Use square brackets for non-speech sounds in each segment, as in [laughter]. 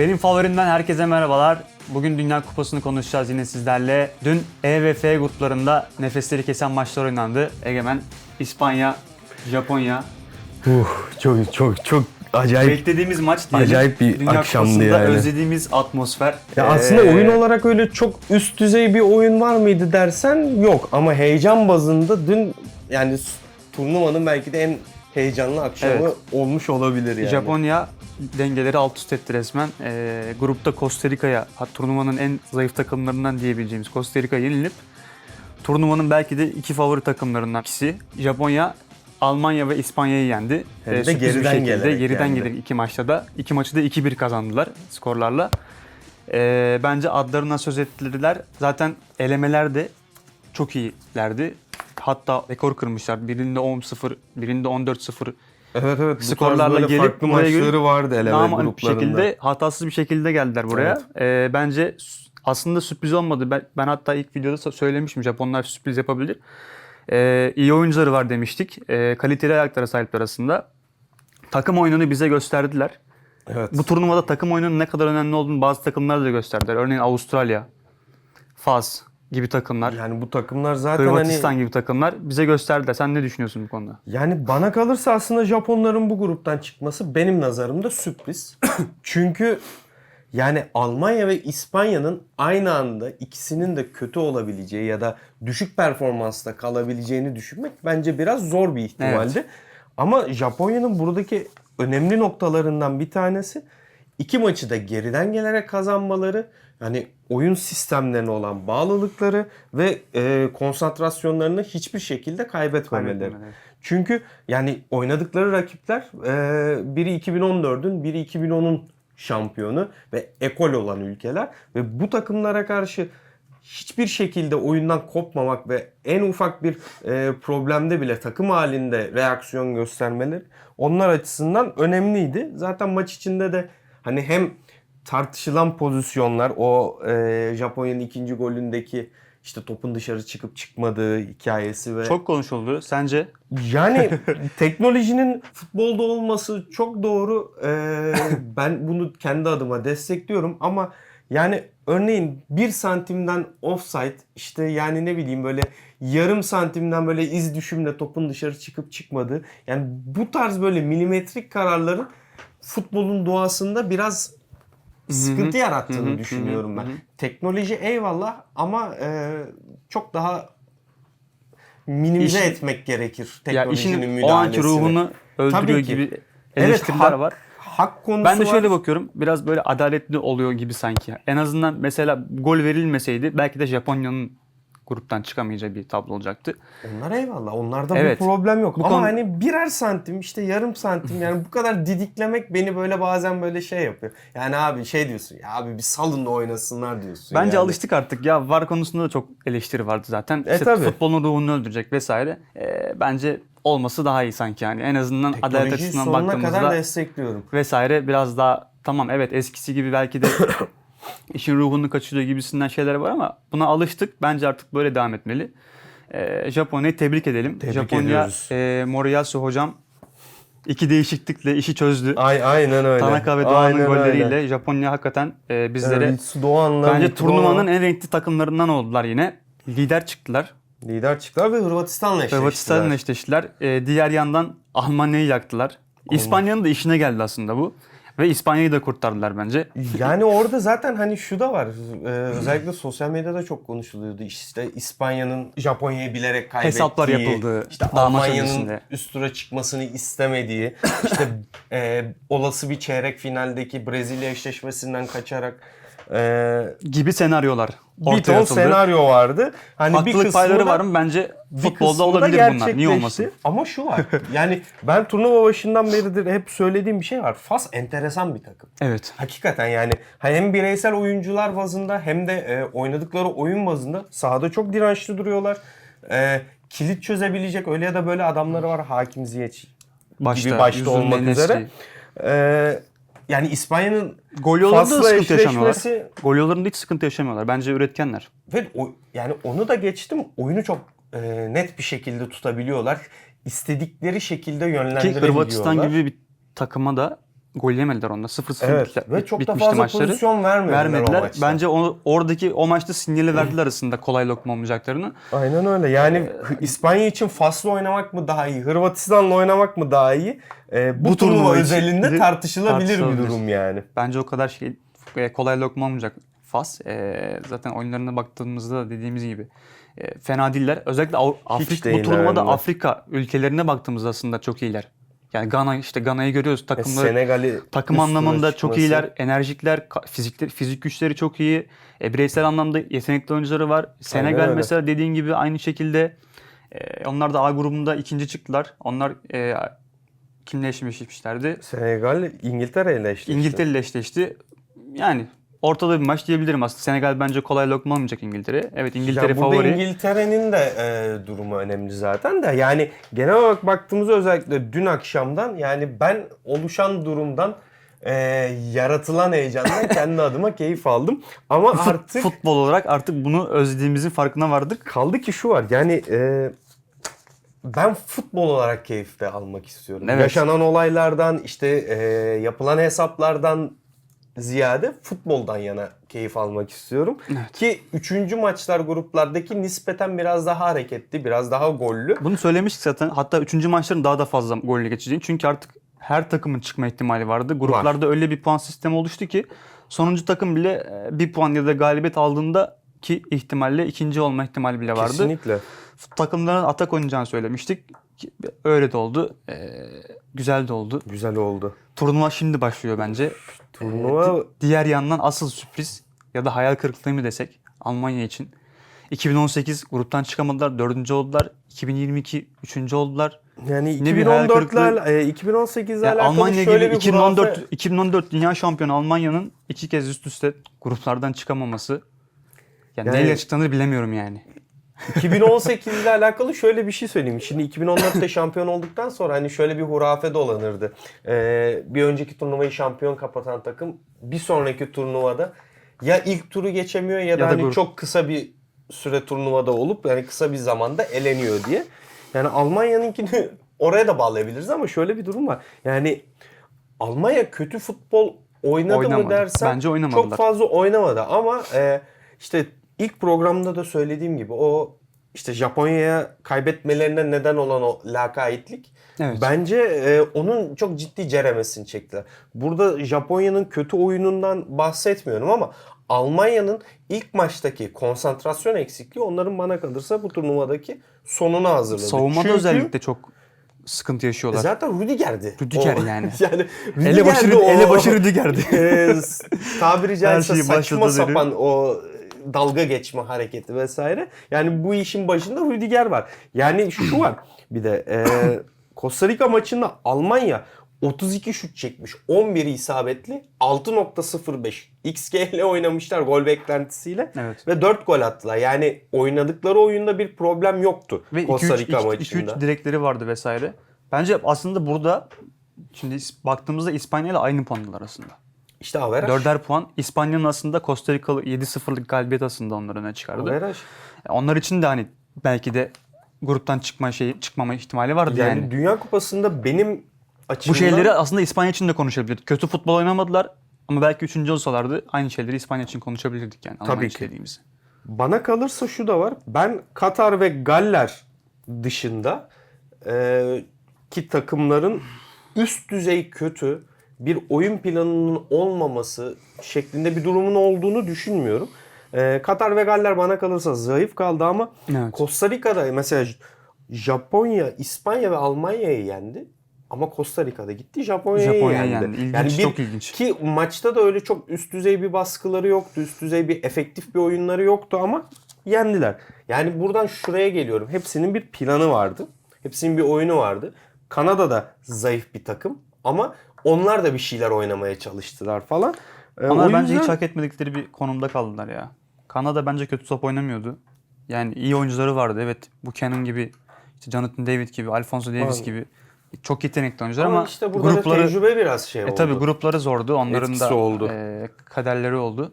Benim favorimden herkese merhabalar. Bugün Dünya Kupası'nı konuşacağız yine sizlerle. Dün E ve F gruplarında nefesleri kesen maçlar oynandı. Egemen, İspanya, Japonya. Uh, çok çok çok acayip. Beklediğimiz maç diyelim. Acayip bir Dünya akşamdı Kupası'nda yani. özlediğimiz atmosfer. Ya Ee, aslında oyun olarak öyle çok üst düzey bir oyun var mıydı dersen yok ama heyecan bazında dün yani turnuvanın belki de en heyecanlı akşamı Evet. olmuş olabilir yani. Japonya dengeleri alt üst etti resmen. Ee, grupta Costa Rica'ya, turnuvanın en zayıf takımlarından diyebileceğimiz Costa Rica'ya yenilip turnuvanın belki de iki favori takımlarından ikisi. Japonya Almanya ve İspanya'yı yendi. Hem de sürpriz bir geriden şekilde, gelerek geriden yendi. gelerek iki maçta da. iki maçı da 2-1 kazandılar skorlarla. Ee, bence adlarına söz ettiler. Zaten elemeler de çok iyilerdi. Hatta rekor kırmışlar. Birinde 10-0, birinde 14-0 Evet evet bu Skorlarla gelip farklı buraya maçları vardı eleme bir gruplarında. şekilde hatasız bir şekilde geldiler buraya. Ee, bence aslında sürpriz olmadı. Ben, ben hatta ilk videoda söylemiştim Japonlar sürpriz yapabilir. Ee, iyi oyuncuları var demiştik. Ee, kaliteli ayaklara sahipler aslında. Takım oyununu bize gösterdiler. Evet. Bu turnuvada takım oyununun ne kadar önemli olduğunu bazı takımlar da gösterdiler. Örneğin Avustralya, Fas gibi takımlar, yani bu takımlar zaten Hırvatistan hani gibi takımlar bize gösterdiler. Sen ne düşünüyorsun bu konuda? Yani bana kalırsa aslında Japonların bu gruptan çıkması benim nazarımda sürpriz. [coughs] Çünkü yani Almanya ve İspanya'nın aynı anda ikisinin de kötü olabileceği ya da düşük performansta kalabileceğini düşünmek bence biraz zor bir ihtimaldi. Ama Japonya'nın buradaki önemli noktalarından bir tanesi iki maçı da geriden gelerek kazanmaları, yani oyun sistemlerine olan bağlılıkları ve e, konsantrasyonlarını hiçbir şekilde kaybetmemeleri. Kaybetmemeleri. Çünkü yani oynadıkları rakipler e, biri 2014'ün biri 2010'un şampiyonu ve ekol olan ülkeler ve bu takımlara karşı hiçbir şekilde oyundan kopmamak ve en ufak bir e, problemde bile takım halinde reaksiyon göstermeleri onlar açısından önemliydi. Zaten maç içinde de hani hem tartışılan pozisyonlar o e, Japonya'nın ikinci golündeki işte topun dışarı çıkıp çıkmadığı hikayesi ve Çok konuşuldu. Sence? yani [laughs] teknolojinin futbolda olması çok doğru. Ee, [laughs] ben bunu kendi adıma destekliyorum ama yani örneğin bir santimden offside işte yani ne bileyim böyle yarım santimden böyle iz düşümle topun dışarı çıkıp çıkmadığı yani bu tarz böyle milimetrik kararların futbolun doğasında biraz sıkıntı yarattığını düşünüyorum ben. Teknoloji eyvallah ama e, çok daha minimize İşin- etmek gerekir Ya teknolojinin işin o müdahalesini. anki ruhunu öldürüyor Tabii ki. gibi Evet, eleştiriler hak- var. Hak konusu Ben de var. şöyle bakıyorum. Biraz böyle adaletli oluyor gibi sanki. En azından mesela gol verilmeseydi belki de Japonya'nın gruptan çıkamayacağı bir tablo olacaktı. Onlar eyvallah. Onlarda Evet. bir problem yok. Bu Ama konu- hani birer santim işte yarım santim yani bu kadar didiklemek beni böyle bazen böyle şey yapıyor. Yani abi şey diyorsun ya abi bir salın da oynasınlar diyorsun. Bence yani. alıştık artık. Ya VAR konusunda da çok eleştiri vardı zaten. E, İşte tabii. futbolun ruhunu öldürecek vesaire. Ee, bence olması daha iyi sanki yani. En azından adalet Teknolojiyi açısından sonuna kadar baktığımızda destekliyorum. vesaire biraz daha tamam evet eskisi gibi belki de [coughs] işin ruhunu kaçırıyor gibisinden şeyler var ama buna alıştık. Bence artık böyle devam etmeli. Ee, Japonya'yı tebrik edelim. Tebrik Japonya ediyoruz. e, Moriyasu hocam iki değişiklikle işi çözdü. Ay, aynen öyle. Tanaka ve Doğan'ın Aynen golleriyle öyle. Japonya hakikaten e, bizlere Evet, Doğan'la bence turnuvanın en renkli takımlarından oldular yine. Lider çıktılar. lider çıktılar ve Hırvatistan'la eşleştiler. Hırvatistan'la eşleştiler. E, diğer yandan Almanya'yı yaktılar. İspanya'nın da işine geldi aslında bu. Ve İspanya'yı da kurtardılar bence. Yani orada zaten hani şu da var. Ee, özellikle sosyal medyada çok konuşuluyordu. İşte İspanya'nın Japonya'yı bilerek kaybettiği, Hesaplar yapıldı işte Almanya'nın üst tura çıkmasını istemediği, işte [laughs] e, olası bir çeyrek finaldeki Brezilya eşleşmesinden kaçarak e, Gibi senaryolar bir ortaya ton atıldı. senaryo vardı. Hani bir Haklılık kısmı payları da- var mı? Bence bir futbolda olabilir bunlar. Niye olmasın? Ama şu var. Yani ben turnuva başından beridir hep söylediğim bir şey var. Fas enteresan bir takım. Evet. Hakikaten yani hem bireysel oyuncular bazında hem de e, oynadıkları oyun bazında sahada çok dirençli duruyorlar. E, kilit çözebilecek öyle ya da böyle adamları var. Hakim Ziyech Başta, gibi başta olmak üzere. E, yani İspanya'nın Gol yollarında da Fas'la sıkıntı yaşamıyorlar. eşleşmesi Gol yollarında hiç sıkıntı yaşamıyorlar. Bence üretkenler. ve o, yani onu da geçtim. Oyunu çok e, net bir şekilde tutabiliyorlar. İstedikleri şekilde Ki yönlendirebiliyorlar. Hırvatistan gibi bir takıma da gol yemediler onda. 0-0 Evet bitmişler- ve çok da fazla maçları. pozisyon vermediler, o Vermediler. maçta. Bence onu oradaki o maçta sinyali verdiler arasında kolay lokma olmayacaklarını. Aynen öyle. Yani Hı- İspanya için Fas'la oynamak mı daha iyi? Hırvatistan'la oynamak mı daha iyi? Ee, bu, Bu turnuva turnuva özelinde de tartışılabilir bir durum yani. Bence o kadar şey e, kolay lokma olmayacak Fas. E, zaten oyunlarına baktığımızda da dediğimiz gibi e, fena değiller. Özellikle Av- Afrika bu turnuvada. Afrika ülkelerine baktığımızda aslında çok iyiler. Yani Gana işte Gana'yı görüyoruz E, takımları. Senegal'i Takım anlamında çok çıkması. iyiler, enerjikler, fizikleri, fizik güçleri çok iyi. E, bireysel anlamda yetenekli oyuncuları var. Senegal öyle. mesela dediğin gibi aynı şekilde e, onlar da A grubunda ikinci çıktılar. Onlar e, kimle eşleşmişlerdi? Senegal İngiltere ile eşleşti. İngiltere ile eşleşti. Yani ortada bir maç diyebilirim aslında. Senegal bence kolay lokma olmayacak İngiltere. Evet İngiltere Ya favori. İngiltere'nin de e, durumu önemli zaten de. Yani genel olarak baktığımızda özellikle dün akşamdan yani ben oluşan durumdan e, yaratılan heyecandan [laughs] kendi adıma keyif aldım. Ama artık futbol olarak artık bunu özlediğimizin farkına vardık. kaldı ki şu var yani e, ben futbol olarak keyif de almak istiyorum. Evet. Yaşanan olaylardan işte e, yapılan hesaplardan ziyade futboldan yana keyif almak istiyorum. Evet. Ki 3. maçlar gruplardaki nispeten biraz daha hareketli, biraz daha gollü. Bunu söylemiştik zaten. Hatta 3. maçların daha da fazla golle geçeceğini. Çünkü artık her takımın çıkma ihtimali vardı. Gruplarda öyle bir puan sistemi oluştu ki sonuncu takım bile e, bir puan ya da galibiyet aldığında ki ihtimalle ikinci olma ihtimali bile vardı. Kesinlikle. Takımların atak oynayacağını söylemiştik. Öyle de oldu. Ee, güzel de oldu. Güzel oldu. Turnuva şimdi başlıyor bence. Turnuva Di- Diğer yandan asıl sürpriz ya da hayal kırıklığı mı desek Almanya için. 2018 gruptan çıkamadılar, dördüncü oldular. 2022 üçüncü oldular. yani Yine bir hayal 2014'ler, e, 2018'le Yani Almanya şöyle gibi bir 2014 hurafe- 2014 dünya şampiyonu Almanya'nın iki kez üst üste gruplardan çıkamaması. Yani, Yani- neyle açıklanır bilemiyorum yani. 2018 ile alakalı şöyle bir şey söyleyeyim. Şimdi 2014'te şampiyon olduktan sonra hani şöyle bir hurafe dolanırdı. Ee, bir önceki turnuvayı şampiyon kapatan takım bir sonraki turnuvada ya ilk turu geçemiyor ya da, Ya da hani grup. çok kısa bir süre turnuvada olup yani kısa bir zamanda eleniyor diye. Yani Almanya'nınkini [laughs] oraya da bağlayabiliriz ama şöyle bir durum var. Yani Almanya kötü futbol oynadı Oynamadı. mı dersen Bence çok fazla oynamadı ama e, işte ilk programda da söylediğim gibi o işte Japonya'ya kaybetmelerine neden olan o lakaytlık Evet. bence e, onun çok ciddi ceremesini çektiler. Burada Japonya'nın kötü oyunundan bahsetmiyorum ama Almanya'nın ilk maçtaki konsantrasyon eksikliği onların bana kalırsa bu turnuvadaki sonuna hazırladı. Savunmada Çünkü özellikle çok sıkıntı yaşıyorlar. Zaten Rüdiger'di. Rüdiger O- yani. [laughs] yani ele başı Rüdiger'di o- ele başı Rüdiger'di. [laughs] e, tabiri caizse saçma sapan o dalga geçme hareketi vesaire. Yani bu işin başında Rüdiger var. Yani şu var bir de e, [coughs] Costa Rica maçında Almanya 32 şut çekmiş. 11'i isabetli. 6.05 XG ile oynamışlar gol beklentisiyle. Evet. Ve 4 gol attılar. Yani oynadıkları oyunda bir problem yoktu Ve Costa 2-3 Rica maçında. 2-3 direkleri vardı vesaire. Bence aslında burada şimdi baktığımızda İspanya ile aynı puanlar aslında. İşte averaj. Dörder puan. İspanya'nın aslında Costa Rica'lı 7-0'lık galibiyet aslında onları öne çıkardı. Averaj. Onlar için de hani belki de gruptan çıkma şey çıkmama ihtimali vardı Yani, yani. Dünya Kupası'nda benim açımdan Bu şeyleri aslında İspanya için de konuşabilirdik. Kötü futbol oynamadılar ama belki üçüncü olsalardı aynı şeyleri İspanya için konuşabilirdik yani. Almanya Tabii için ki. bana kalırsa şu da var. Ben Katar ve Galler dışında e, ki takımların üst düzey kötü bir oyun planının olmaması şeklinde bir durumun olduğunu düşünmüyorum. E, Katar ve Galler bana kalırsa zayıf kaldı ama Evet. Costa Rica'da mesela Japonya, İspanya ve Almanya'yı yendi. Ama Costa Rica'da gitti Japonya'yı Japonya'yı yendi. yendi. İlginç, çok ilginç. Ki maçta da öyle çok üst düzey bir baskıları yoktu. Üst düzey bir efektif bir oyunları yoktu ama yendiler. Yani buradan şuraya geliyorum. Hepsinin bir planı vardı. Hepsinin bir oyunu vardı. Kanada da zayıf bir takım ama onlar da bir şeyler oynamaya çalıştılar falan. Ee, Onlar o bence yüzden- hiç hak etmedikleri bir konumda kaldılar ya. Kanada bence kötü top oynamıyordu. Yani iyi oyuncuları vardı. Evet Buchanan gibi, işte Jonathan David gibi, Alfonso Davis Var. gibi çok yetenekli oyuncular ama, ama, işte burada grupları da tecrübe biraz şey e oldu. tabi grupları zordu. Onların Etkisi da oldu. e, kaderleri oldu.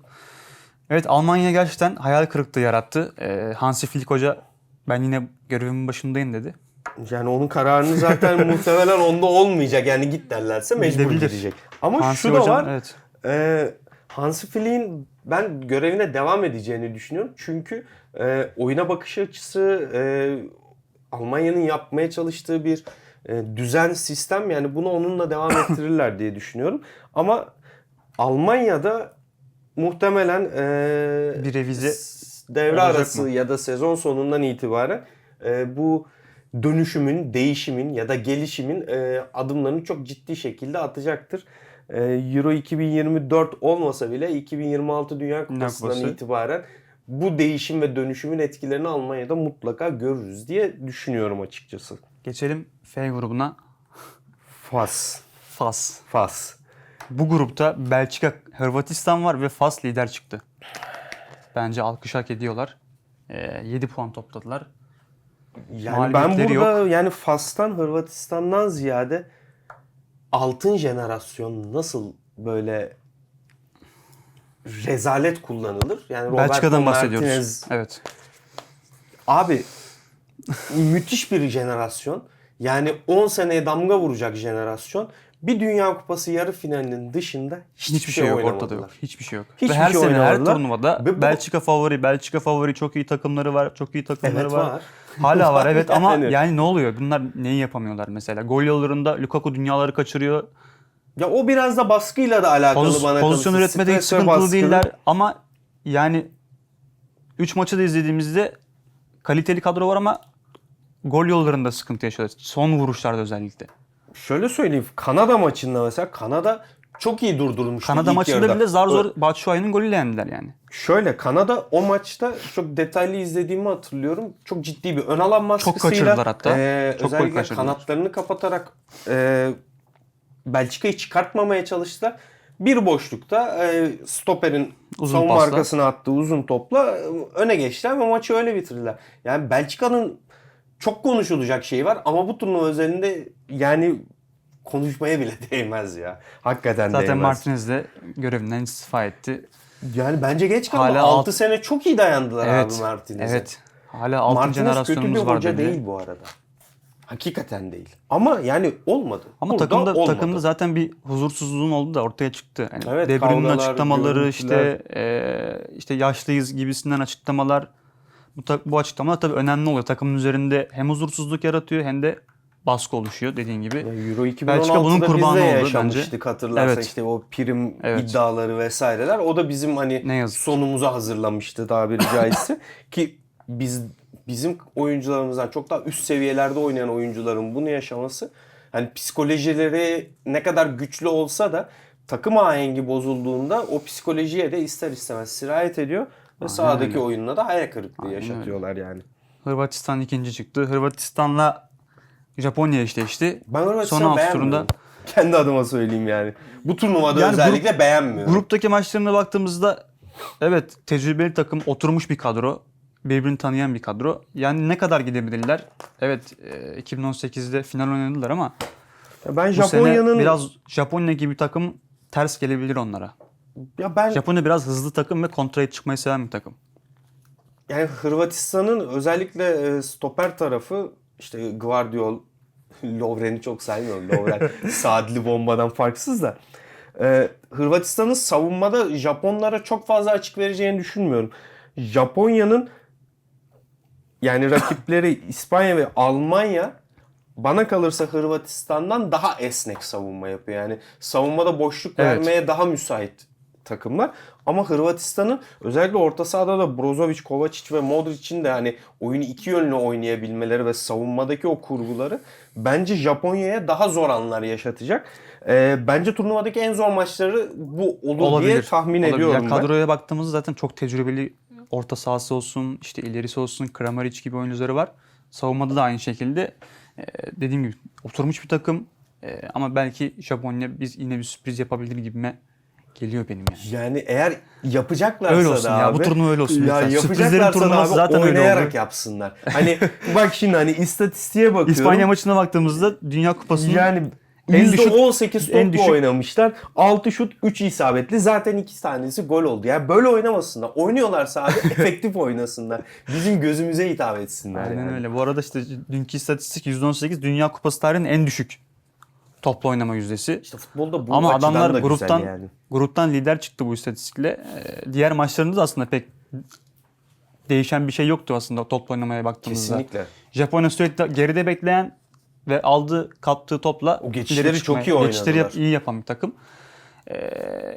Evet Almanya gerçekten hayal kırıklığı yarattı. E, Hansi Flick Hoca ben yine görevimin başındayım dedi. Yani onun kararını zaten [laughs] muhtemelen onda olmayacak. Yani git derlerse mecbur Gidebilir. gidecek. Ama Hansi şu da hocam, var. Evet. Ee, Hansi Flick'in ben görevine devam edeceğini düşünüyorum. Çünkü e, oyuna bakış açısı e, Almanya'nın yapmaya çalıştığı bir e, düzen, sistem yani bunu onunla devam [coughs] ettirirler diye düşünüyorum. Ama Almanya'da muhtemelen e, Bir revize devre arası mı? ya da sezon sonundan itibaren e, bu dönüşümün, değişimin ya da gelişimin e, adımlarını çok ciddi şekilde atacaktır. E, Euro 2024 olmasa bile 2026 Dünya Kupası'ndan Kupası. itibaren bu değişim ve dönüşümün etkilerini Almanya'da mutlaka görürüz diye düşünüyorum açıkçası. geçelim F grubuna. Fas. Fas. Fas. Bu grupta Belçika, Hırvatistan var ve Fas lider çıktı. Bence alkış hak ediyorlar. Ee, 7 puan topladılar. Yani ben burada yani Fas'tan Hırvatistan'dan ziyade altın jenerasyon nasıl böyle rezalet kullanılır? Yani Roberto Belçika'dan bahsediyoruz. Martinez Evet. abi [laughs] müthiş bir jenerasyon. Yani 10 seneye damga vuracak jenerasyon. Bir Dünya Kupası yarı finalinin dışında hiçbir, Hiçbir şey yok oynamadılar. ortada yok. Hiçbir şey yok. Hiçbir ve her şey sene her turnuvada Ve bu- Belçika favori, Belçika favori çok iyi takımları var, çok iyi takımları Evet var. var. [laughs] Hala var [laughs] evet ama Yani. yani ne oluyor? Bunlar neyi yapamıyorlar mesela? Gol yollarında Lukaku dünyaları kaçırıyor. Ya o biraz da baskıyla da alakalı Poz- bana pozisyon kalırsa. üretmede hiç sıkıntılı baskı. değiller ama yani 3 maçı da izlediğimizde kaliteli kadro var ama gol yollarında sıkıntı yaşıyor. Son vuruşlarda özellikle. Şöyle söyleyeyim. Kanada maçında mesela Kanada çok iyi durdurmuştu Kanada ilk maçında yarıda. bile zar O- zor Batshuayi'nin golüyle yendiler yani. Şöyle Kanada o maçta çok detaylı izlediğimi hatırlıyorum. Çok ciddi bir ön alan baskısıyla. kaçırdılar hatta. e, Çok özellikle kanatlarını kapatarak e, Belçika'yı çıkartmamaya çalıştılar. Bir boşlukta e, stoperin Uzun savunma pasla. arkasına attığı uzun topla öne geçtiler ve maçı öyle bitirdiler. Yani Belçika'nın çok konuşulacak şeyi var ama bu turnuva özelinde yani konuşmaya bile [laughs] değmez ya. Hakikaten Zaten değmez. Martinez de görevinden istifa etti. Yani bence geç kaldı. Hala 6 alt- sene çok iyi dayandılar Evet. abi Martinez'e. Evet. Hala altın Martinez kötü bir jenerasyonumuz var hoca dedi. değil bu arada. Hakikaten değil. Ama yani olmadı. Ama Burada takımda olmadı. takımda zaten bir huzursuzluğun olduğu da ortaya çıktı. Yani Evet, De Bruyne'nin açıklamaları görüntüler. işte e, işte yaşlıyız gibisinden açıklamalar. Bu, bu açıklamalar tabii önemli oluyor. Takımın üzerinde hem huzursuzluk yaratıyor hem de baskı oluşuyor dediğin gibi. Ya Euro 2016'da Belçika bunun kurbanı oldu yaşamıştık hatırlarsan Evet. işte o prim Evet. iddiaları vesaireler. O da bizim hani Ne yazık ki. sonumuzu hazırlamıştı tabiri caizse. [laughs] Ki biz bizim oyuncularımızdan çok daha üst seviyelerde oynayan oyuncuların bunu yaşaması hani psikolojileri ne kadar güçlü olsa da takım ahengi bozulduğunda o psikolojiye de ister istemez sirayet ediyor ve sahadaki öyle. oyununa da hayal kırıklığı Aynen yaşatıyorlar yani. Hırvatistan ikinci çıktı. Hırvatistan'la Japonya eşleşti. Ben Hırvatistan'ı Son alt turunda [laughs] Kendi adıma söyleyeyim yani. Bu turnuvada Yani özellikle beğenmiyorum. Gruptaki maçlarına baktığımızda evet tecrübeli takım oturmuş bir kadro. Birbirini tanıyan bir kadro. Yani ne kadar gidebilirler? Evet e, 2018'de final oynadılar ama ben Japonya'nın biraz Japonya gibi bir takım ters gelebilir onlara. Ya ben Japonya biraz hızlı takım ve kontraya çıkmayı seven bir takım. yani Hırvatistan'ın özellikle e, stoper tarafı işte Guardiol [laughs] Lovren'i çok saymıyorum. Lovren [laughs] saatli bombadan farksız da. E, Hırvatistan'ın savunmada Japonlara çok fazla açık vereceğini düşünmüyorum. Japonya'nın yani [laughs] rakipleri İspanya ve Almanya bana kalırsa Hırvatistan'dan daha esnek savunma yapıyor. Yani savunmada boşluk Evet. vermeye daha müsait takımlar. Ama Hırvatistan'ın özellikle orta sahada da Brozovic, Kovacic ve Modric'in de hani oyunu iki yönlü oynayabilmeleri ve savunmadaki o kurguları bence Japonya'ya daha zor anlar yaşatacak. Ee, bence turnuvadaki en zor maçları bu olur diye tahmin Olabilir. ediyorum Ya ben. kadroya baktığımızda zaten çok tecrübeli orta sahası olsun, işte ilerisi olsun, Kramaric gibi oyuncuları var. Savunmada da aynı şekilde. Ee, dediğim gibi oturmuş bir takım. Ee, ama belki Japonya biz yine bir sürpriz yapabilir gibime geliyor benim yani. Yani eğer yapacaklarsa Öyle olsun da ya, abi, bu turnuva öyle olsun Ya lütfen. yapacaklarsa Sürprizlerin turnuvası zaten öyle oynayarak yapsınlar. Hani [laughs] bak şimdi hani istatistiğe bakıyorum. İspanya maçına baktığımızda Dünya Kupası'nın Yani en düşük- %18 en topla düşük- oynamışlar. 6 şut 3 isabetli. Zaten 2 tanesi gol oldu. Yani böyle oynamasınlar. Oynuyorlarsa abi [laughs] efektif oynasınlar. Bizim gözümüze hitap etsinler Aynen yani. öyle. Bu arada işte dünkü istatistik %18 Dünya Kupası tarihinin en düşük Toplu oynama yüzdesi. İşte futbolda bu Ama açıdan adamlar da gruptan güzel yani. gruptan lider çıktı bu istatistikle. Ee, diğer maçlarında da aslında pek değişen bir şey yoktu aslında toplu oynamaya baktığımızda. Kesinlikle. Japonya sürekli geride bekleyen ve aldığı kaptığı topla O geçişleri çok iyi Geçişleri yap- oynadılar. iyi yapan bir takım. Ee,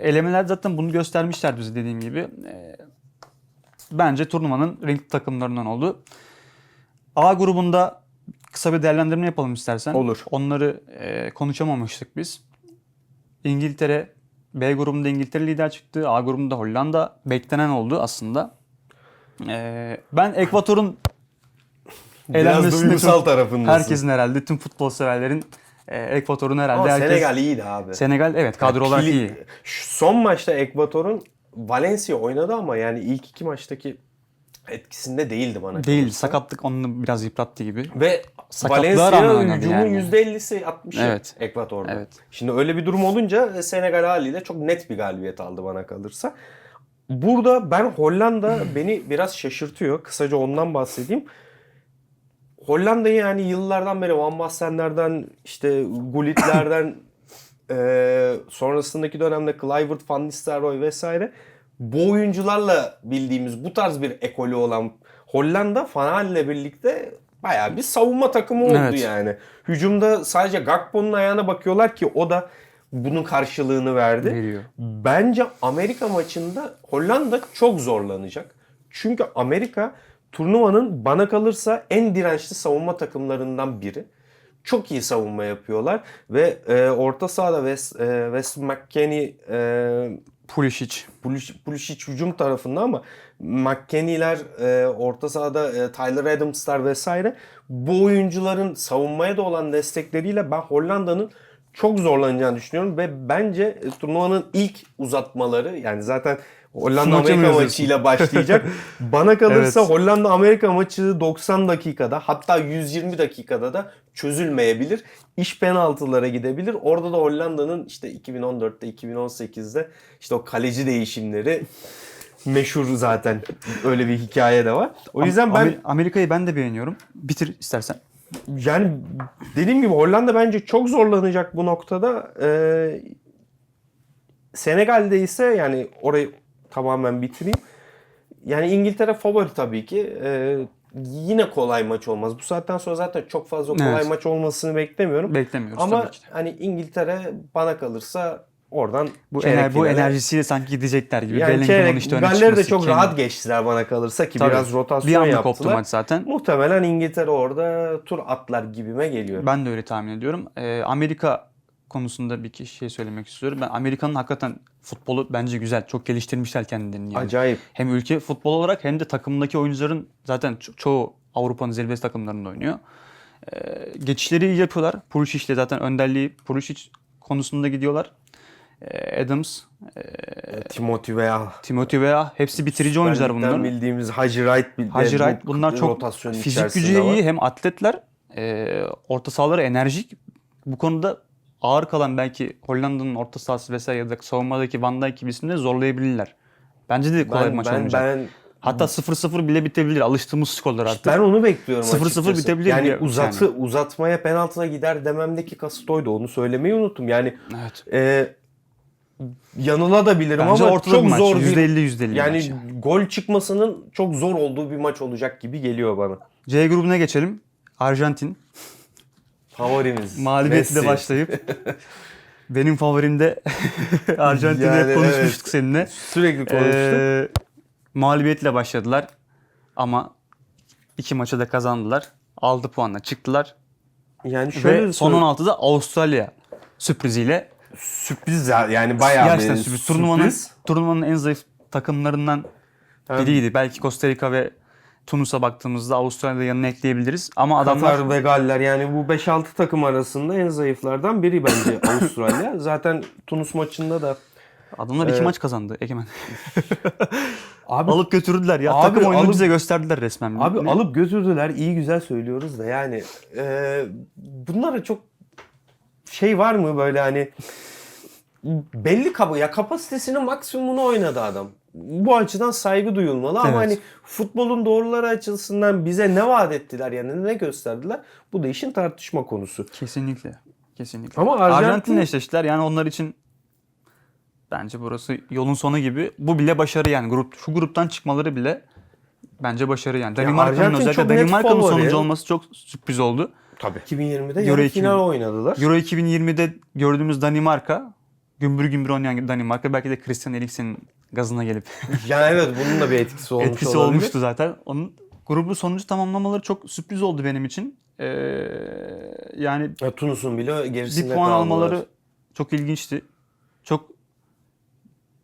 elemeler zaten bunu göstermişler bize dediğim gibi. Ee, bence turnuvanın renkli takımlarından oldu. A grubunda kısa bir değerlendirme yapalım istersen. Olur. Onları e, konuşamamıştık biz. İngiltere B grubunda İngiltere lider çıktı. A grubunda Hollanda beklenen oldu aslında. Ee, ben Ekvator'un Biraz elenmesini duygusal tarafındasın. Herkesin herhalde tüm futbol severlerin e, Ekvator'un herhalde Ama herkes Senegal iyiydi abi. Senegal evet kadro olarak iyi. Son maçta Ekvator'un Valencia oynadı ama yani ilk iki maçtaki etkisinde değildi bana. Değil kalırsa. sakatlık onu biraz yıprattı gibi. Ve Valencia hücumun yani. %50'si 60'ı Evet. Ekvator'da. Evet. Şimdi öyle bir durum olunca e, Senegal haliyle çok net bir galibiyet aldı bana kalırsa. Burada ben Hollanda [clears throat] beni biraz şaşırtıyor. Kısaca ondan bahsedeyim. Hollanda'yı yani yıllardan beri Van Bastenlerden işte Gullit'lerden [clears throat] eee, sonrasındaki dönemde Kluivert, Van Nistelrooy vesaire bu oyuncularla bildiğimiz bu tarz bir ekolü olan Hollanda Van birlikte bayağı bir savunma takımı oldu Evet. yani. Hücumda sadece Gakpo'nun ayağına bakıyorlar ki o da bunun karşılığını verdi. Veriyor. Bence Amerika maçında Hollanda çok zorlanacak. Çünkü Amerika turnuvanın bana kalırsa en dirençli savunma takımlarından biri. Çok iyi savunma yapıyorlar ve e, orta sahada West, e, West McKennie, e, Pulisic. Pulic- Pulisic hücum tarafında ama McKennie'ler e, orta sahada e, Tyler Adams'lar vesaire bu oyuncuların savunmaya da olan destekleriyle ben Hollanda'nın çok zorlanacağını düşünüyorum ve bence e, turnuvanın ilk uzatmaları yani zaten Hollanda Amerika maçıyla başlayacak. [laughs] Bana kalırsa Evet. Hollanda Amerika maçı 90 dakikada hatta 120 dakikada da çözülmeyebilir. İş penaltılara gidebilir. Orada da Hollanda'nın işte 2014'te 2018'de işte o kaleci değişimleri [laughs] meşhur zaten. Öyle bir hikaye de var. O yüzden ben Amer- Amerika'yı ben de beğeniyorum. Bitir istersen. yani dediğim gibi Hollanda bence çok zorlanacak bu noktada. Ee, Senegal'de ise yani orayı tamamen bitireyim. Yani İngiltere favori tabii ki. Ee, yine kolay maç olmaz. Bu saatten sonra zaten çok fazla kolay Evet. maç olmasını beklemiyorum. Beklemiyoruz Ama tabii ki. hani İngiltere bana kalırsa oradan Bu, ener, bu enerjisiyle sanki gidecekler gibi. yani çeyrek, işte öne Galler'i de çok rahat geçtiler bana kalırsa ki Tabii. biraz rotasyon Bir anda yaptılar. koptu maç zaten. Muhtemelen İngiltere orada tur atlar gibime geliyor. Ben de öyle tahmin ediyorum. Ee, Amerika konusunda bir iki şey söylemek istiyorum. Ben Amerika'nın hakikaten futbolu bence güzel. Çok geliştirmişler kendilerini. Yani. Acayip. Hem ülke futbol olarak hem de takımdaki oyuncuların zaten ço- çoğu Avrupa'nın zirvesi takımlarında oynuyor. Ee, geçişleri iyi yapıyorlar. Pulisic ile zaten önderliği Pulisic konusunda gidiyorlar. Ee, Adams, Timothy veya Timothy Weah hepsi bitirici oyuncular Lig'den bunlar. bildiğimiz Hacı Wright bir de Hacı bu Wright bunlar çok rotasyon fizik içerisinde gücü var. iyi hem atletler. Ee, orta sahaları enerjik. Bu konuda ağır kalan belki Hollanda'nın orta sahası vesaire ya da savunmadaki Van Dijk gibisini de zorlayabilirler. Bence de kolay bir Ben, maç ben, olmayacak. ben, Hatta 0-0 bile bitebilir. Alıştığımız skorlar artık. ben onu bekliyorum 0-0 açıkçası. bitebilir Yani diye- uzatı, yani. uzatmaya penaltıda gider dememdeki kasıt oydu. Onu söylemeyi unuttum. Yani Evet. e, yanılabilirim Bence ama ortada çok bir maç. zor bir %50 %50 yani maç. gol çıkmasının çok zor olduğu bir maç olacak gibi geliyor bana. C grubuna geçelim. Arjantin. Favorimiz. Mağlubiyetle Messi. başlayıp benim favorim de [laughs] Arjantin'i Yani hep konuşmuştuk evet. seninle. Sürekli konuştuk. Ee, mağlubiyetle başladılar. Ama iki maçı da kazandılar. 6 puanla çıktılar. yani şöyle Ve son söyle- 16'da Avustralya sürpriziyle sürpriz ya- yani bayağı gerçekten bir sürpriz. Turnuvanın, sürpriz. turnuvanın en zayıf takımlarından Yani biriydi. Belki Costa Rica ve Tunus'a baktığımızda Avustralya'da yanına ekleyebiliriz. Ama adamlar Katar ve Galler yani bu 5-6 takım arasında en zayıflardan biri bence [laughs] Avustralya. Zaten Tunus maçında da adamlar iki Evet. maç kazandı Egemen. [laughs] abi alıp götürdüler ya. Abi Takım oyunu alıp- bize gösterdiler resmen. abi Ne? alıp götürdüler. iyi güzel söylüyoruz da yani e, bunlara çok şey var mı böyle hani belli kaba ya kapasitesinin maksimumunu oynadı adam. Bu açıdan saygı duyulmalı ama Evet. hani futbolun doğruları açısından bize ne vaat ettiler yani ne gösterdiler bu da işin tartışma konusu. Kesinlikle. Kesinlikle. Ama Arjantin- Arjantin'le eşleştiler. Yani onlar için bence burası yolun sonu gibi. Bu bile başarı yani. Grup şu gruptan çıkmaları bile bence başarı yani. Danimarka'nın Arjantin özellikle Danimarka'nın sonuncu olması çok sürpriz oldu. Tabii. 2020'de Euro yarı 2000. final oynadılar. Euro 2020'de gördüğümüz Danimarka, gümbür gümbür oynayan Danimarka belki de Christian Eriksen'in gazına gelip [laughs] yani evet bunun da bir etkisi olmuş etkisi olabilir. olmuştu zaten. Onun grubu sonuncu tamamlamaları çok sürpriz oldu benim için. Ee, yani Ya, Tunus'un bile gerisinde bir puan kaldılar. almaları çok ilginçti. Çok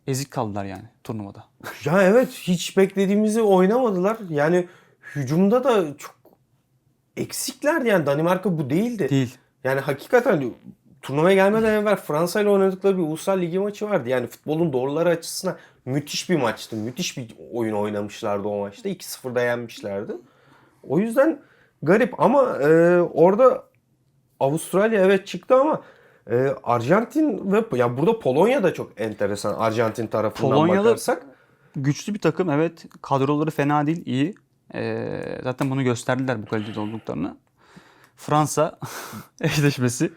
ezik kaldılar yani turnuvada. Ya evet hiç beklediğimizi oynamadılar. Yani hücumda da çok eksikler yani Danimarka bu değildi. Değil. Yani hakikaten turnuvaya gelmeden evvel Fransa ile oynadıkları bir ulusal ligi maçı vardı. Yani futbolun doğruları açısından müthiş bir maçtı. Müthiş bir oyun oynamışlardı o maçta. 2-0'da yenmişlerdi. O yüzden garip ama e, orada Avustralya evet çıktı ama e, Arjantin ve ya burada Polonya da çok enteresan Arjantin tarafından Polonyalı- bakarsak. Güçlü bir takım evet. Kadroları fena değil, iyi. Ee, zaten bunu gösterdiler bu kalitede olduklarını. Fransa [laughs] eşleşmesi.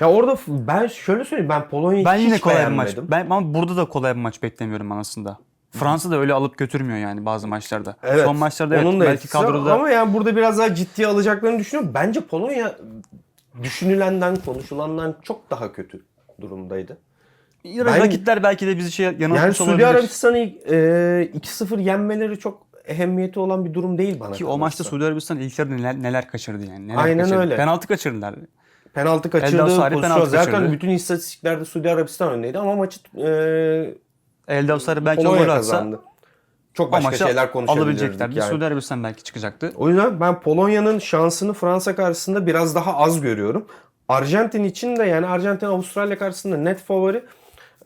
Ya orada ben şöyle söyleyeyim ben Polonya'yı Ben hiç yine kolay bir maç. Ben ama burada da kolay bir maç beklemiyorum aslında. Fransa da öyle alıp götürmüyor yani bazı maçlarda. Evet. Son maçlarda evet, Onun da belki etkisi kadroda ama yani burada biraz daha ciddiye alacaklarını düşünüyorum. Bence Polonya düşünülenden, konuşulandan çok daha kötü durumdaydı. Ben- rakipler belki de bizi şey yanıltmış Yani Suudi olabilir. Arabistan'ı e, 2-0 yenmeleri çok ehemmiyeti olan bir durum değil bana Ki o kalırsa. maçta Suudi Arabistan ilk yarıda neler, neler kaçırdı yani. Neler Aynen kaçırdı. öyle. Penaltı kaçırdılar. penaltı kaçırdığı pozisyon penaltı zaten kaçırdı. bütün istatistiklerde Suudi Arabistan öndeydi ama maçı e, Elde Avsarı belki o Polonya gol atsa kazandı. Çok o başka şeyler konuşabilirdik alabileceklerdi. yani. Suudi Arabistan belki çıkacaktı. O yüzden ben Polonya'nın şansını Fransa karşısında biraz daha az görüyorum. Arjantin için de yani Arjantin Avustralya karşısında net favori.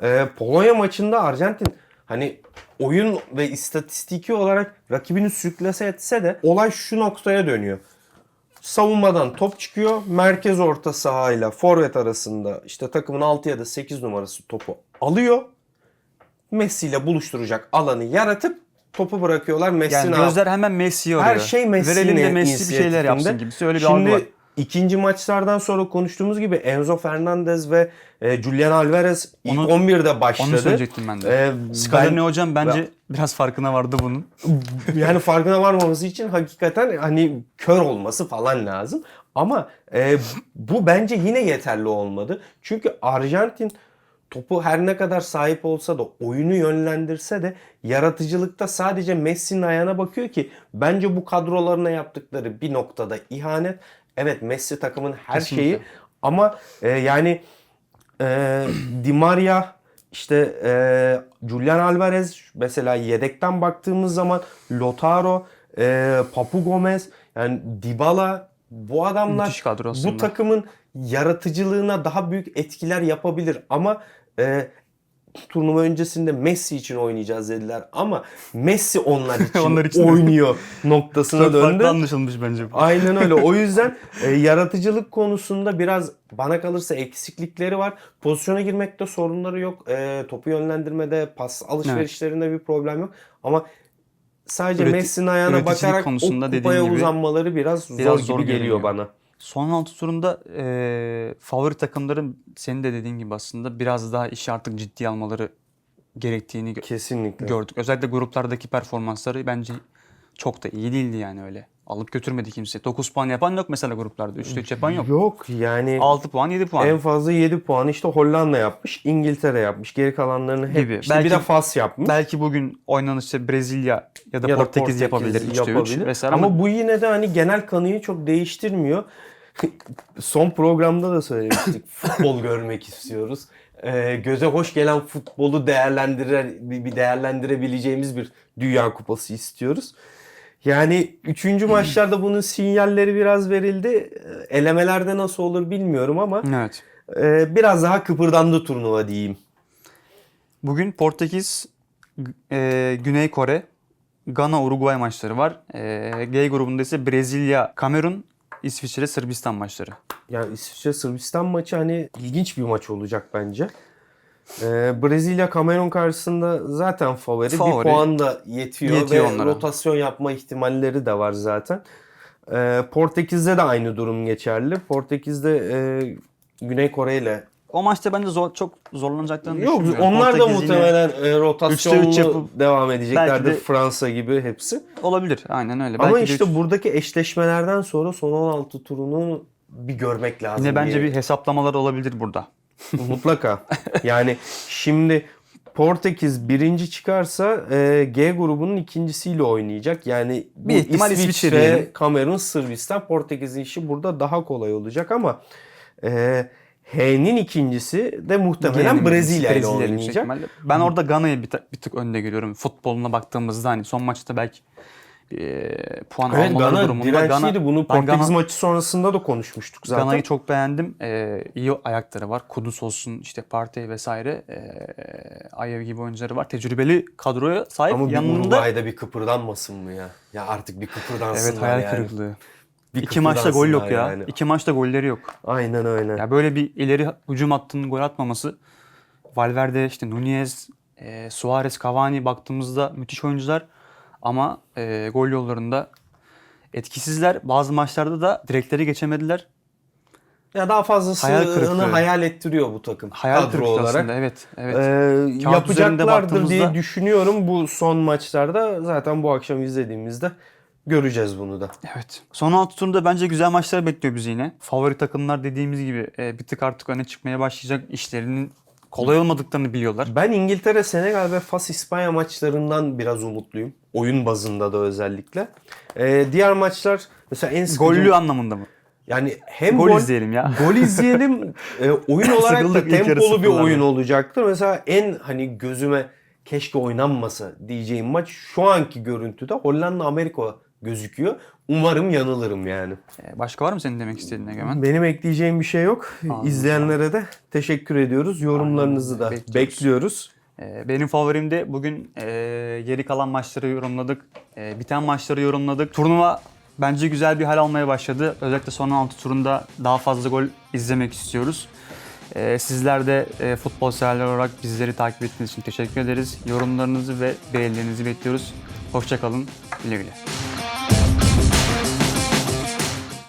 Ee, Polonya maçında Arjantin hani oyun ve istatistiki olarak rakibini sürklase etse de olay şu noktaya dönüyor. Savunmadan top çıkıyor. Merkez orta sahayla forvet arasında işte takımın 6 ya da 8 numarası topu alıyor. Messi ile buluşturacak alanı yaratıp topu bırakıyorlar. Messi Yani gözler hemen Messi'ye arıyor. her şey Messi'nin Verelim de Messi bir şeyler yapsın gibi. Öyle bir algı Şimdi var. İkinci maçlardan sonra konuştuğumuz gibi Enzo Fernandez ve e, Julian Alvarez ilk Onu- 11'de başladı. Onu söyleyecektim ben de. Ee, Scaloni ben- hocam bence biraz farkına vardı bunun. [laughs] yani farkına varmaması için hakikaten hani kör olması falan lazım. Ama e, bu bence yine yeterli olmadı. Çünkü Arjantin topu her ne kadar sahip olsa da oyunu yönlendirse de yaratıcılıkta sadece Messi'nin ayağına bakıyor ki bence bu kadrolarına yaptıkları bir noktada ihanet. Evet Messi takımın her Kesinlikle. şeyi ama e, yani e, Di Maria işte e, Julian Alvarez mesela yedekten baktığımız zaman Lotaro, e, Papu Gomez yani Dybala bu adamlar bu takımın yaratıcılığına daha büyük etkiler yapabilir ama e, turnuva öncesinde Messi için oynayacağız dediler ama Messi onlar [laughs] için, Onlar için. oynuyor [laughs] noktasına Çok döndü. farklı anlaşılmış bence bu. Aynen öyle. O [laughs] yüzden e, yaratıcılık konusunda biraz bana kalırsa eksiklikleri var. Pozisyona girmekte sorunları yok. E, topu yönlendirmede, pas alışverişlerinde bir problem yok. Ama sadece Üreti- Messi'nin ayağına bakarak konusunda o kupaya gibi uzanmaları biraz, biraz zor zor gibi geliyor görünüyor. bana. Son altı turunda e, favori takımların senin de dediğin gibi aslında biraz daha işi artık ciddiye almaları gerektiğini gö- Kesinlikle. gördük. Özellikle gruplardaki performansları bence çok da iyi değildi yani öyle. Alıp götürmedi kimse. 9 puan yapan yok mesela gruplarda. 3'te 3 yapan yok. Yok yani 6 puan 7 puan. en fazla 7 puan işte Hollanda yapmış, İngiltere yapmış. Geri kalanlarını hep Gibi. işte bir Belki- de Fas yapmış. Belki bugün oynanışta Brezilya ya da ya da Portekiz, yapabilir 3'te 3 yapabilir. vesaire ama, ama, bu yine de hani genel kanıyı çok değiştirmiyor. [laughs] Son programda da söylemiştik. [laughs] Futbol görmek istiyoruz. Ee, göze hoş gelen futbolu değerlendirer bir bir değerlendirebileceğimiz bir Dünya Kupası istiyoruz. Yani üçüncü maçlarda bunun sinyalleri biraz verildi. Ee, Elemelerde nasıl olur bilmiyorum ama evet. e, biraz daha kıpırdandı turnuva diyeyim. Bugün Portekiz, e, Güney Kore, Gana, Uruguay maçları var. E, G grubunda ise Brezilya, Kamerun, İsviçre, Sırbistan maçları. Yani İsviçre Sırbistan maçı hani ilginç bir maç olacak bence. Ee, Brezilya Kamerun karşısında zaten favori. Favori. Bir puan da yetiyor, Yetiyor ve onlara. rotasyon yapma ihtimalleri de var zaten. Ee, Portekiz'de de aynı durum geçerli. Portekiz'de e, Güney Kore ile O maçta bence zor, çok zorlanacaklarını Yok düşünmüyorum. onlar da muhtemelen e, rotasyonlu üç yapıp- devam edeceklerdir. De- Fransa gibi hepsi. olabilir. Aynen öyle. Ama Belki işte üç- buradaki eşleşmelerden sonra son 16 turunu bir görmek lazım. yine bence diye. bir hesaplamalar olabilir burada. [laughs] Mutlaka. Yani şimdi Portekiz birinci çıkarsa e, G grubunun ikincisiyle oynayacak. Yani bu Bir ihtimal İsviçre. Kamerun, Sırbistan, Portekiz'in işi burada daha kolay olacak ama e, H'nin ikincisi de muhtemelen Brezilya ile oynayacak. Ben orada Gana'yı bir, bir tık önde görüyorum. Futboluna baktığımızda hani son maçta belki e, puan Evet almaları Gana durumunda dirençliydi. Bunu Portekiz Gana- maçı sonrasında da konuşmuştuk zaten. Gana'yı çok beğendim. Ee, iyi ayakları var. Kudus olsun, işte Partey vesaire. Ee, Ayev gibi oyuncuları var. Tecrübeli kadroya sahip. Ama bir Yanında Uruguay'da bir kıpırdanmasın mı ya? Ya artık bir kıpırdansınlar evet hayal yani. kırıklığı. Bir İki maçta gol yok ya. yani. İki maçta golleri yok. Aynen öyle. Ya böyle bir ileri hücum hattının gol atmaması Valverde, işte Nunez, e, Suarez, Cavani baktığımızda müthiş oyuncular ama e, gol yollarında etkisizler. Bazı maçlarda da direkleri geçemediler. Ya daha fazlasını Hayal kırıklığı. hayal ettiriyor bu takım. Hayal kadro kırıklığı olarak. aslında evet. evet. Ee, yapacaklardır diye baktığımızda- düşünüyorum bu son maçlarda. Zaten bu akşam izlediğimizde göreceğiz bunu da. Evet. Son altı turunda bence güzel maçlar bekliyor bizi yine. Favori takımlar dediğimiz gibi e, bir tık artık öne çıkmaya başlayacak. işlerinin kolay olmadıklarını biliyorlar. Ben İngiltere, Senegal ve Fas İspanya maçlarından biraz umutluyum. Oyun bazında da özellikle. Ee, diğer maçlar mesela en sıkıcı... Gollü anlamında mı? Yani hem Gol gol, izleyelim ya. Gol izleyelim. E, oyun [laughs] olarak da tempolu bir oyun olacaktır. Mesela en hani gözüme keşke oynanmasa diyeceğim maç şu anki görüntüde Hollanda Amerika gözüküyor. Umarım yanılırım yani. E, Başka var mı senin demek istediğin Egemen? Benim ekleyeceğim bir şey yok. Anladım. İzleyenlere de teşekkür ediyoruz. Yorumlarınızı da Bekliyoruz. bekliyoruz. E, Benim favorim de bugün e, geri kalan maçları yorumladık. Biten maçları yorumladık. Turnuva bence güzel bir hal almaya başladı. Özellikle son 16 turunda daha fazla gol izlemek istiyoruz. Sizler de futbol severler olarak bizleri takip ettiğiniz için teşekkür ederiz. Yorumlarınızı ve beğenilerinizi bekliyoruz. Hoşçakalın. Güle güle.